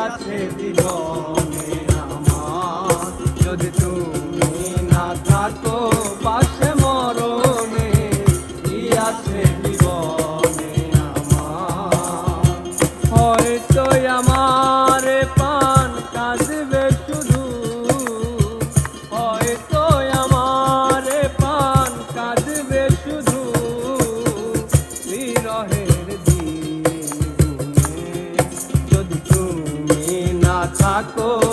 আছে দিবস को